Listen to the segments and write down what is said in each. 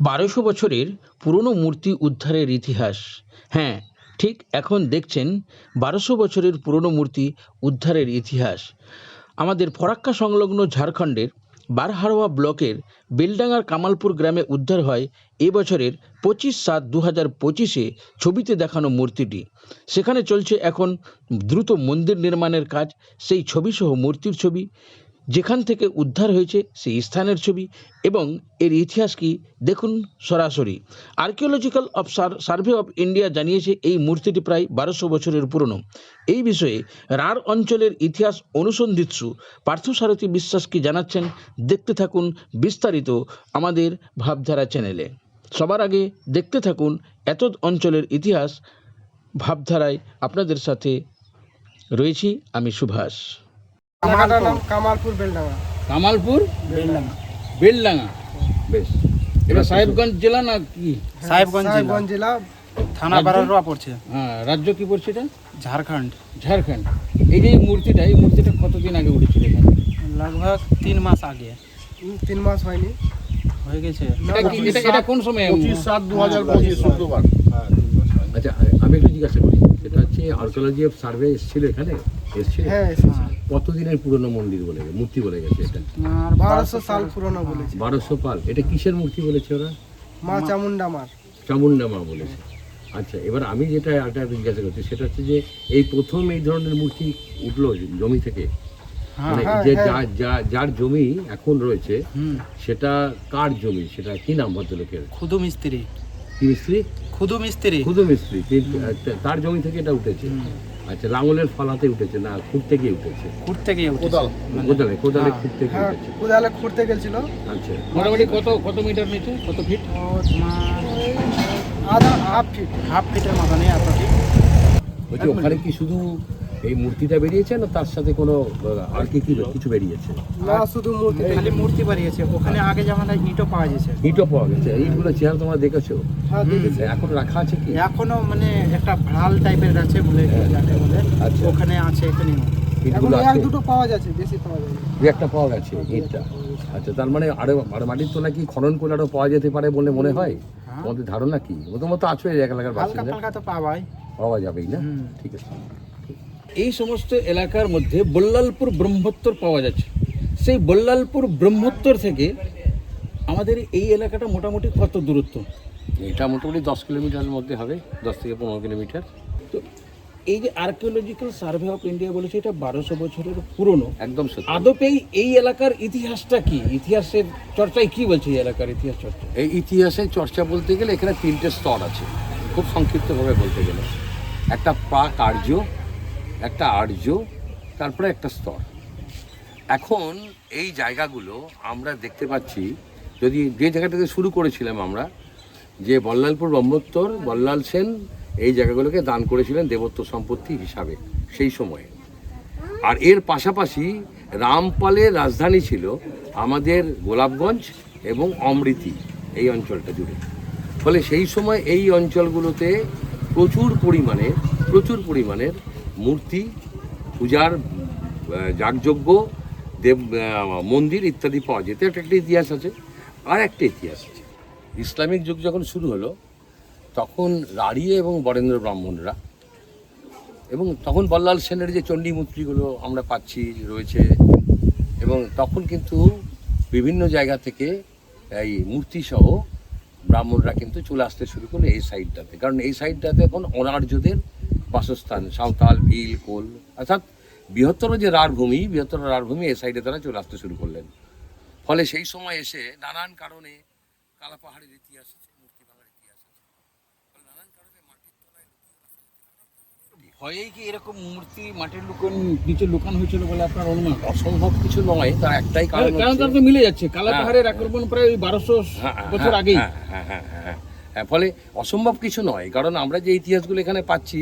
বারোশো বছরের পুরনো মূর্তি উদ্ধারের ইতিহাস। হ্যাঁ ঠিক এখন দেখছেন বারোশো বছরের পুরনো মূর্তি উদ্ধারের ইতিহাস। আমাদের ফরাক্কা সংলগ্ন ঝাড়খণ্ডের বারহারোয়া ব্লকের বেলডাঙ্গার কামালপুর গ্রামে উদ্ধার হয় এ বছরের পঁচিশ সাত দু হাজার পঁচিশে ছবিতে দেখানো মূর্তিটি। সেখানে চলছে এখন দ্রুত মন্দির নির্মাণের কাজ। সেই ছবিসহ মূর্তির ছবি যেখান থেকে উদ্ধার হয়েছে সেই স্থানের ছবি এবং এর ইতিহাস কি দেখুন সরাসরি। Archaeological of survey of India জানিয়েছে এই মূর্তিটি প্রায় বারোশো বছরের পুরনো। এই বিষয়ে রার অঞ্চলের ইতিহাস অনুসন্ধিৎসু পার্থসারথী বিশ্বাস কি জানাচ্ছেন দেখতে থাকুন বিস্তারিত আমাদের ভাবধারা চ্যানেলে। সবার আগে দেখতে থাকুন এত অঞ্চলের ইতিহাস ভাবধারায় আপনাদের সাথে রয়েছি আমি সুভাষ। জায়গাটার নাম কামালপুর বেলডাঙ্গা। কামালপুর? বেলডাঙ্গা। বেলডাঙ্গা? বেশ। এটা সাহেবগঞ্জ জেলা না কি? সাহেবগঞ্জ জেলা। সাহেবগঞ্জ জেলা থানা বারারোয়া পড়ছে। হ্যাঁ রাজ্য কি পড়ছে এটা? ঝাড়খণ্ড। ঝাড়খণ্ড। এই যে এই মূর্তিটা এই মূর্তিটা কতদিন আগে উঠেছিল এখানে? লগভগ তিন মাস আগে। তিন মাস হয়নি। হয়ে গেছে। এটা কি- এটা এটা কোন সময়? পঁচিশ সাত দু হাজার পঁচিশ। শুক্রবার আচ্ছা আমি একটু জিজ্ঞাসা করি। সেটা হচ্ছে আর্কোলজি অফ সার্ভে এসেছিল এখানে? এসেছিল? হ্যাঁ কতদিনের পুরনো মন্দির বলে গে- মূর্তি বলে গেছে এটা। বারোশো সাল পুরনো বলেছে। বারোশো পাল এটা কিসের মূর্তি বলেছে ওরা? মা চামুন্ডা মার। চামুন্ডা মা বলেছে। আচ্ছা এবার আমি যেটা একটা জিজ্ঞাসা করছি সেটা হচ্ছে যে এই প্রথম এই ধরনের মূর্তি উঠল জমি থেকে? হ্যাঁ মানে হ্যাঁ, যে হ্যাঁ। যা- যা- যার জমি এখন রয়েছে সেটা কার জমি? সেটা কি নাম ভদ্রলোকের? খুদু মিস্ত্রি। কি মিস্ত্রি? খুদু মিস্ত্রি। খুদু মিস্ত্রি তার জমি থেকে এটা উঠেছে। আচ্ছা লাঙলের ফলাতে উঠেছে? না খুঁড়তে গিয়ে উঠেছে। খুঁড়তে গিয়ে উঠেছে। কোদাল। মানে- কোদালে কোদালে হ্যাঁ, খুঁড়তে গিয়ে হ্যাঁ উঠেছে। কোদালে খুঁড়তে গেছিল। আচ্ছা। মোটামুটি কত কত মিটার নিচে? কত ফিট ও আধা হাফ ফিট হাফ ফিটের মতো নেই এত ঠিক ওখানে কি শুধু এই মূর্তিটা বেরিয়েছে না তার সাথে কোনো আর কি কি কিছু বেরিয়েছে? না শুধু মূর্তি খালি মূর্তি বেরিয়েছে। ওখানে আগে যেমন ইটও পাওয়া গেছে। ইটও পাওয়া গেছে। এইগুলো চেয়ার তোমরা দেখেছ? হ্যাঁ দেখেছি। এখন রাখা আছে কি? এখনও মানে একটা ভাড়াল টাইপের আছে বলে যাকে বলে আচ্ছা। ওখানে আছে এখানে ইটগুলো আছে? দুটো পাওয়া যাচ্ছে বেশি পাওয়া। একটা পাওয়া গেছে ইটটা। আচ্ছা তার মানে আরও আর মাটির তোলা কি খনন করে আরও পাওয়া যেতে পারে বলে মনে হয়? হ্যাঁ। তোমাদের ধারণা কি? প্রথমত আছো এই এলাকার হালকা বাসিন্দা তো পাওয়াই। পাওয়া যাবেই না? ঠিক আছে। এই সমস্ত এলাকার মধ্যে বল্লালপুর ব্রহ্মোত্তর পাওয়া যাচ্ছে। সেই বল্লালপুর ব্রহ্মোত্তর থেকে আমাদের এই এলাকাটা মোটামুটি কত দূরত্ব? এটা মোটামুটি দশ কিলোমিটারের মধ্যে হবে দশ থেকে পনেরো কিলোমিটার। তো এই যে আর্কিওলজিক্যাল সার্ভে অফ ইন্ডিয়া বলেছে এটা বারোশো বছরের পুরনো। একদম আদপেই এই এলাকার ইতিহাসটা কি? ইতিহাসের চর্চায় কি বলছে এই এলাকার ইতিহাস চর্চা? এই ইতিহাসের চর্চা বলতে গেলে এখানে তিনটে স্তর আছে খুব সংক্ষিপ্তভাবে বলতে গেলে। একটা প্রাক আর্য একটা আর্য, তারপরে একটা স্তর। এখন এই জায়গাগুলো আমরা দেখতে পাচ্ছি, যদি যে জায়গাটা থেকে শুরু করেছিলাম আমরা, যে বল্লালপুর ব্রহ্মোত্তর, বল্লাল সেন এই জায়গাগুলোকে দান করেছিলেন দেবত্ব সম্পত্তি হিসাবে, সেই সময়ে। আর এর পাশাপাশি রামপালের রাজধানী ছিল আমাদের গোলাপগঞ্জ এবং অমৃতি এই অঞ্চলটা জুড়ে। ফলে সেই সময় এই অঞ্চলগুলোতে প্রচুর পরিমাণে, প্রচুর পরিমাণের মূর্তি, পূজার যাগযজ্ঞ, দেব মন্দির ইত্যাদি পাওয়া যেত। এটা একটা ইতিহাস আছে। আর একটা ইতিহাস আছে। ইসলামিক যুগ যখন শুরু হলো, তখন রাড়িয়ে এবং বরেন্দ্র ব্রাহ্মণরা এবং তখন বল্লাল সেনের যে চণ্ডী মূর্তিগুলো আমরা পাচ্ছি, রয়েছে এবং তখন কিন্তু বিভিন্ন জায়গা থেকে এই মূর্তি সহ ব্রাহ্মণরা কিন্তু চলে আসতে শুরু করল এই সাইডটাতে কারণ এই সাইডটাতে এখন অনার্যদের বাসস্থান সাঁওতাল ভিল কোল অর্থাৎ বৃহত্তর যে রাঢ় ভূমি বৃহত্তর রাঢ় ভূমি এই সাইডে তারা চলে আসতে শুরু করলেন। ফলে সেই সময় এসে নানান কারণে ইতিহাস আছে মূর্তি ভাঙার ইতিহাস ফলে নানান কারণে মাটির তলায় ভয়েই কি এরকম মূর্তি মাটির লুকন নিচে লুকানো হয়েছিল বলে আপনার অনুমান? অসম্ভব কিছু নয় তার একটাই কারণ কারণ তার তো মিলে যাচ্ছে। কালা হ্যাঁ, হ্যাঁ, আক্রমণ প্রায় ওই বারোশো হ্যাঁ, হ্যাঁ, বছর হ্যাঁ, আগেই। হ্যাঁ, হ্যাঁ, হ্যাঁ, হ্যাঁ, হ্যাঁ, ফলে অসম্ভব কিছু নয় কারণ আমরা যে ইতিহাসগুলো এখানে পাচ্ছি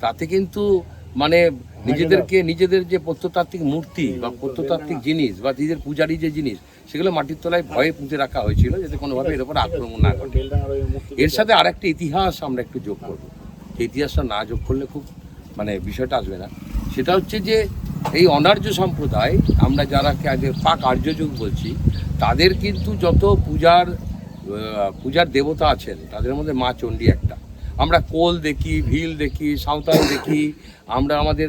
তাতে কিন্তু মানে নিজেদেরকে নিজেদের যে প্রত্নতাত্ত্বিক মূর্তি বা প্রত্নতাত্ত্বিক জিনিস বা নিজের পূজারি যে জিনিস সেগুলো মাটির তলায় ভয়ে পুঁতে রাখা হয়েছিল যাতে কোনোভাবে এর উপর আক্রমণ না ঘটে। এর সাথে আর একটা ইতিহাস আমরা একটু যোগ করব। ইতিহাসটা না যোগ করলে খুব মানে বিষয়টা আসবে না। সেটা হচ্ছে যে এই অনার্য সম্প্রদায় আমরা যারা কে- পাক আর্য যুগ বলছি তাদের কিন্তু যত পূজার পূজার দেবতা আছেন তাদের মধ্যে মা চণ্ডী একটা। আমরা কোল দেখি ভিল দেখি সাঁওতাল দেখি আমরা আমাদের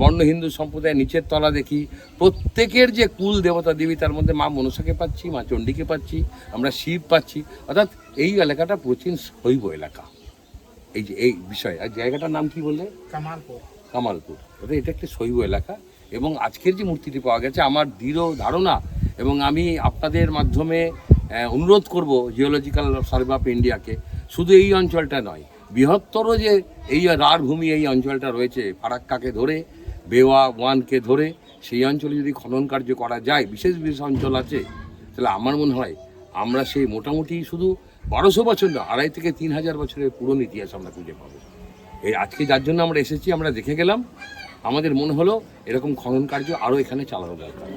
বর্ণ হিন্দু সম্প্রদায়ের নিচের তলা দেখি। প্রত্যেকের যে কুল দেবতা দেবী তার মধ্যে মা মনসাকে পাচ্ছি মা চণ্ডীকে পাচ্ছি আমরা শিব পাচ্ছি। অর্থাৎ এই এলাকাটা প্রাচীন শৈব এলাকা। এই যে এই বিষয় আর জায়গাটার নাম কি বললে? কামালপুর। কামালপুর। অর্থাৎ এটা একটি শৈব এলাকা। এবং আজকের যে মূর্তিটি পাওয়া গেছে আমার দৃঢ় ধারণা এবং আমি আপনাদের মাধ্যমে অনুরোধ করব জিওলজিক্যাল সার্ভে অফ ইন্ডিয়াকে শুধু এই অঞ্চলটা নয়, বৃহত্তর যে এই রার ভূমি এই অঞ্চলটা রয়েছে ফারাক্কাকে ধরে, বেওয়া ওয়ানকে ধরে, সেই অঞ্চলে যদি খনন কার্য করা যায়, বিশেষ বিশেষ অঞ্চল আছে, তাহলে আমার মনে হয় আমরা সেই মোটামুটি শুধু বারোশো বছর না, আড়াই থেকে তিন হাজার বছরের পুরনো ইতিহাস আমরা খুঁজে পাবো। এই আজকে যার জন্য আমরা এসেছি, আমরা দেখে গেলাম, আমাদের মনে হলো এরকম খনন কার্য আরও এখানে চালানো দরকার।